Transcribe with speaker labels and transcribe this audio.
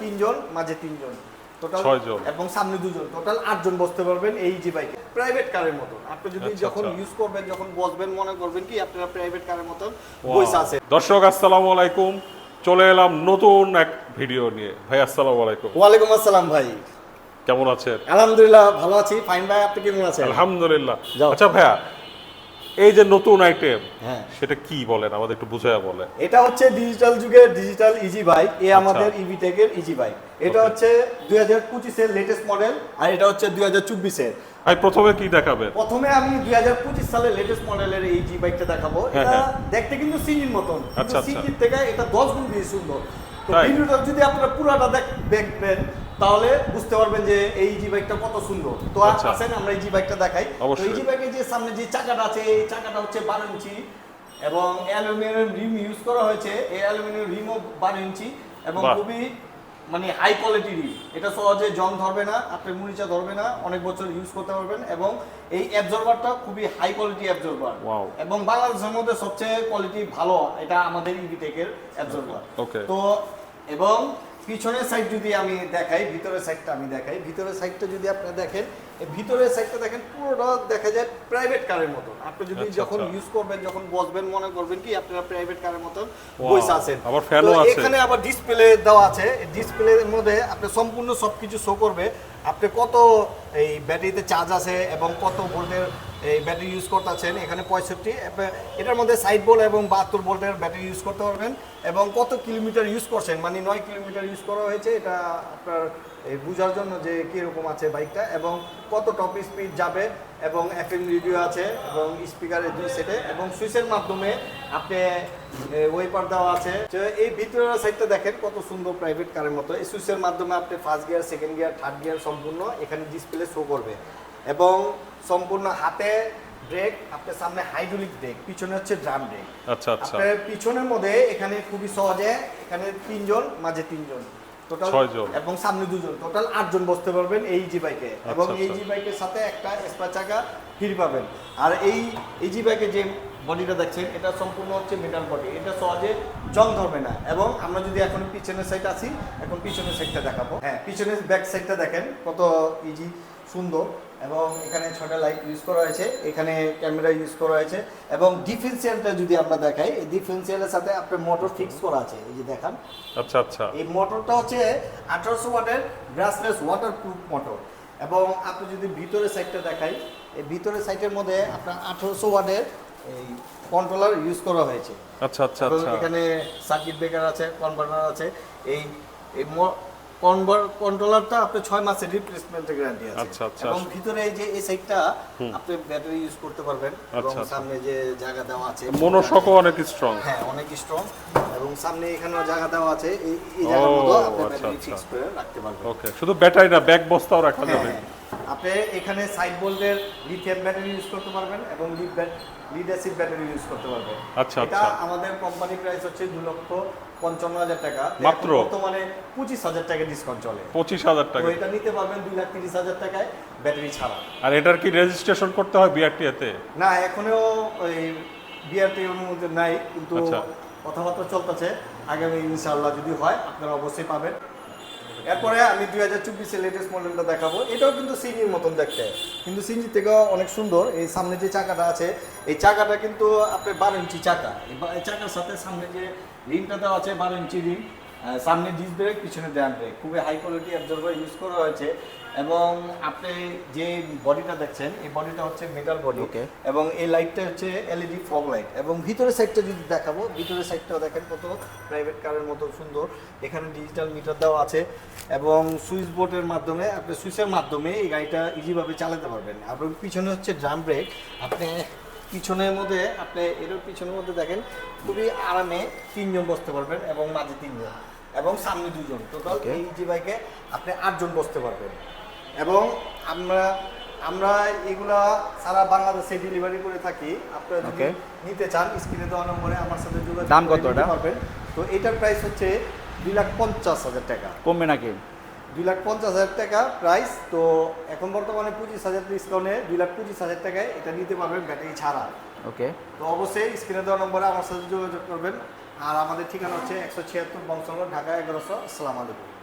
Speaker 1: তিনজন মাঝে তিনজন। টোটাল
Speaker 2: ছয়জন।
Speaker 1: এবং সামনে দুজন। টোটাল আটজন বসতে পারবেন এই জি বাইকে প্রাইভেট কারের মতন আপনি যদি
Speaker 2: আচ্ছা,
Speaker 1: যখন
Speaker 2: আচ্ছা।
Speaker 1: ইউজ করবেন যখন বসবেন মনে করবেন কি আপনারা প্রাইভেট কারের
Speaker 2: Wow.
Speaker 1: বইসা আছে
Speaker 2: দর্শক আসসালামু আলাইকুম। চলে এলাম নতুন এক ভিডিও নিয়ে। ভাই আসসালামু আলাইকুম।
Speaker 1: ওয়ালাইকুম আসসালাম ভাই।
Speaker 2: কেমন আছেন?
Speaker 1: আলহামদুলিল্লাহ ভালো আছি। ফাইন ভাই আপনি কেমন আছেন?
Speaker 2: আলহামদুলিল্লাহ। আচ্ছা ভাইয়া এই যে নতুন আইটেম
Speaker 1: হ্যাঁ।
Speaker 2: সেটা কি বলেন? আমাদের একটু বুঝাইয়া বলে
Speaker 1: এটা হচ্ছে ডিজিটাল যুগের ডিজিটাল ইজি বাইক এ
Speaker 2: আচ্ছা।
Speaker 1: আমাদের ইভি টেকের ইজি বাইক এটা হচ্ছে দুই হাজার পঁচিশের লেটেস্ট মডেল আর এটা হচ্ছে দুই হাজার চব্বিশের।
Speaker 2: ভাই প্রথমে কি দেখাবেন?
Speaker 1: প্রথমে আমি দুই হাজার পঁচিশ সালের লেটেস্ট মডেলের এই জি বাইকটা দেখাবো।
Speaker 2: হ্যাঁ,
Speaker 1: এটা
Speaker 2: হ্যাঁ।
Speaker 1: দেখতে কিন্তু সিজির মতন
Speaker 2: আচ্ছা, আচ্ছা।
Speaker 1: সিজির থেকে এটা দশ গুণ বেশি সুন্দর। তো ভিডিওটা যদি আপনারা পুরাটা দেখ- দেখবেন তাহলে বুঝতে পারবেন যে এই জি বাইকটা কত সুন্দর। তো
Speaker 2: আচ্ছা।
Speaker 1: আসেন আমরা এই জি বাইকটা দেখাই। তো এই জি বাইকের যে সামনে যে চাকাটা আছে এই চাকাটা হচ্ছে বারো ইঞ্চি এবং অ্যালুমিনিয়াম রিম ইউজ করা হয়েছে। এই অ্যালুমিনিয়াম রিমও বারো ইঞ্চি এবং খুবই মানে হাই কোয়ালিটি রিম। এটা সহজে জং ধরবে না আপনি মুনিচা ধরবে না অনেক বছর ইউজ করতে পারবেন এবং এই অ্যাবজর্বারটা খুবই হাই কোয়ালিটি অ্যাবজর্বার এবং বাংলাদেশের মধ্যে সবচেয়ে কোয়ালিটি ভালো এটা আমাদের ইভিটেকের অ্যাবজর্বার
Speaker 2: Okay.
Speaker 1: তো এবং পিছনের সাইড যদি আমি দেখাই ভিতরের সাইডটা আমি দেখাই ভিতরের সাইডটা যদি আপনি দেখেন ভিতরের সাইডটা দেখেন পুরোটা দেখা যায় প্রাইভেট কারের মতো আপনি যদি
Speaker 2: আচ্ছা,
Speaker 1: যখন
Speaker 2: আচ্ছা।
Speaker 1: ইউজ করবেন যখন বসবেন মনে করবেন কি আপনারা প্রাইভেট কারের মতো. বসে আছেন
Speaker 2: আবার fan ও
Speaker 1: তো
Speaker 2: আছে।
Speaker 1: এখানে আবার ডিসপ্লে দেওয়া আছে ডিসপ্লের মধ্যে আপনি সম্পূর্ণ সবকিছু শো করবে আপনি কত এই ব্যাটারিতে চার্জ আছে এবং কত ভোল্টের এই ব্যাটারি ইউজ করতেছেন এখানে পঁয়ষট্টি। এটার মধ্যে সাইড বোল্ট এবং বাহাত্তর ভোল্টের ব্যাটারি ইউজ করতে পারবেন। এবং কত কিলোমিটার ইউজ করছেন? মানে নয় কিলোমিটার ইউজ করা হয়েছে, এটা আপনার বোঝার জন্য যে কীরকম আছে বাইকটা এবং কত টপ স্পিড যাবে এবং এফএম রেডিও আছে এবং স্পিকারের দুই সেটে এবং সুইচের মাধ্যমে আপনি ওয়েপার দেওয়া আছে। এই ভিতরের সাইডটা দেখেন, কত সুন্দর প্রাইভেট কারের মতো। এই সুইচের মাধ্যমে আপনি first gear second gear third gear সম্পূর্ণ এখানে ডিসপ্লে শো করবে। এবং সম্পূর্ণ হাতে ব্রেক আপনার সামনে হাইড্রোলিক ব্রেক পিছনে হচ্ছে ড্রাম ব্রেক।
Speaker 2: আচ্ছা আচ্ছা।
Speaker 1: আপনার পিছনের মধ্যে এখানে খুবই সহজে এখানে তিনজন মাঝে তিনজন। টোটাল
Speaker 2: ছয়জন।
Speaker 1: এবং সামনে দুজন। টোটাল আটজন বসতে পারবেন এই জি বাইকে এবং
Speaker 2: আচ্ছা,
Speaker 1: এই
Speaker 2: আচ্ছা।
Speaker 1: জি বাইকের সাথে একটা স্পা চাকা ফ্রি পাবেন। আর এই এই জি বাইকে যে বডিটা দেখছেন এটা সম্পূর্ণ হচ্ছে মেটাল বডি এটা সহজে জং ধরবে না। এবং আমরা যদি এখন পিছনের সাইড আসি এখন পিছনের সাইডটা দেখাবো। হ্যাঁ পিছনের ব্যাক সাইডটা দেখেন কত ইজি সুন্দর এবং এখানে ছটা লাইট ইউজ করা হয়েছে এখানে ক্যামেরা ইউজ করা হয়েছে এবং ডিফেন্সিয়ালটা যদি আমরা দেখাই এই ডিফেন্সিয়ালের সাথে আপনার মোটর ফিক্স করা আছে এই যে দেখান।
Speaker 2: আচ্ছা আচ্ছা।
Speaker 1: এই মোটরটা হচ্ছে আঠারোশো ওয়াটের ব্রাসলেস ওয়াটারপ্রুফ মোটর এবং আপনি যদি ভিতরের সাইডটা দেখাই এই ভিতরের সাইডের মধ্যে আপনার আঠারোশো ওয়াটের এই কন্ট্রোলার ইউজ করা হয়েছে।
Speaker 2: আচ্ছা আচ্ছা আচ্ছা।
Speaker 1: এখানে সার্কিট ব্রেকার আছে কনভার্টার আছে এই এই কন্ট্রোলারটা আপনি মাসের রিপ্লেসমেন্ট গ্যারান্টি আছে
Speaker 2: আচ্ছা, আচ্ছা।
Speaker 1: এবং ভিতরে এই যে এই সাইডটা আপনি ব্যাটারি ইউজ করতে পারবেন এবং
Speaker 2: আচ্ছা, আচ্ছা।
Speaker 1: সামনে যে জায়গা দেওয়া আছে
Speaker 2: মনোসকও অনেক স্ট্রং
Speaker 1: হ্যাঁ অনেক স্ট্রং এবং সামনে এখানেও জায়গা দেওয়া আছে এই এই জায়গার মতো আপনি
Speaker 2: আচ্ছা,
Speaker 1: ব্যাটারি
Speaker 2: আচ্ছা।
Speaker 1: ফিক্স করে রাখতে পারবেন
Speaker 2: ওকে শুধু ব্যাটারি না ব্যাক বস্তাও রাখা
Speaker 1: হ্যাঁ,
Speaker 2: যাবে
Speaker 1: হ্যাঁ। আপনি এখানে সাইড বোল্টের লিথিয়াম ব্যাটারি ইউজ করতে পারবেন এবং lead lead acid battery use করতে পারবেন।
Speaker 2: আচ্ছা,
Speaker 1: এটা
Speaker 2: আচ্ছা।
Speaker 1: আমাদের কোম্পানি প্রাইস হচ্ছে দু লক্ষ পঞ্চান্ন হাজার টাকা।
Speaker 2: মাত্র?
Speaker 1: বর্তমানে পঁচিশ হাজার টাকা ডিসকাউন্ট চলে।
Speaker 2: পঁচিশ হাজার টাকা।
Speaker 1: এটা নিতে পারবেন দুই লাখ তিরিশ হাজার টাকায় ব্যাটারি ছাড়া।
Speaker 2: আর এটার কি রেজিস্ট্রেশন করতে হয় বিআরটিএতে
Speaker 1: না এখনও ওই বিআরটি অনুমোদন নাই কিন্তু
Speaker 2: আচ্ছা।
Speaker 1: কথাবার্তা চলতেছে। আগামী ইনশাআল্লাহ যদি হয় আপনারা অবশ্যই পাবেন। এরপরে আমি দুই হাজার চব্বিশের লেটেস্ট মডেলটা দেখাবো। এটাও কিন্তু সিঞ্জির মতন দেখতে। কিন্তু সিঞ্জির থেকেও অনেক সুন্দর। এই সামনে যে চাকাটা আছে, এই চাকাটা কিন্তু আপনি বারো ইঞ্চি চাকা। এই এই চাকার সাথে সামনে যে রিংটা দেওয়া আছে, বারো ইঞ্চি রিং সামনে ডিস ব্রেক পিছনে ড্যাম ব্রেক খুবই হাই কোয়ালিটি অ্যাবজর্ভার ইউজ করা হয়েছে এবং আপনি যে বডিটা দেখছেন এই বডিটা হচ্ছে মেটাল বডি এবং এই লাইটটা হচ্ছে এলইডি ফগ লাইট এবং ভিতরের সাইডটা যদি দেখাবো ভিতরের সাইডটাও দেখেন কত প্রাইভেট কারের মতো সুন্দর। এখানে ডিজিটাল মিটার দেওয়া আছে এবং সুইচ বোর্ডের মাধ্যমে আপনি সুইচের মাধ্যমে এই গাড়িটা ইজিভাবে চালাতে পারবেন। এবং পিছনে হচ্ছে ড্রাম ব্রেক আপনি পিছনের মধ্যে আপনি এর পিছনের মধ্যে দেখেন খুবই আরামে তিনজন বসতে পারবেন এবং মাঝে তিনজন। এবং সামনে দুজন। টোটাল. এই জি বাইকে আপনি আটজন বসতে পারবেন। এবং আমরা আমরা এগুলা সারা বাংলাদেশে ডেলিভারি করে থাকি। আপনারা যদি নিতে চান স্ক্রিনে দেওয়া নম্বরে আমার সাথে যোগাযোগ
Speaker 3: দাম কত এটা?
Speaker 1: পারবেন। তো এটার প্রাইস হচ্ছে দুই লাখ পঞ্চাশ হাজার টাকা।
Speaker 3: কমবে নাকি?
Speaker 1: দুই লাখ পঞ্চাশ হাজার টাকা প্রাইস তো এখন বর্তমানে পঁচিশ হাজার ডিসকাউন্টে দুই লাখ পঁচিশ হাজার টাকায় এটা নিতে পারবেন ব্যাটারি ছাড়া।
Speaker 3: ওকে
Speaker 1: তো অবশ্যই স্ক্রিনে দেওয়া নম্বরে আমার সাথে যোগাযোগ করবেন। আর আমাদের ঠিকানা হচ্ছে একশো ছিয়াত্তর বংশনগর ঢাকা এগারোশো আসসালামু আলাইকুম।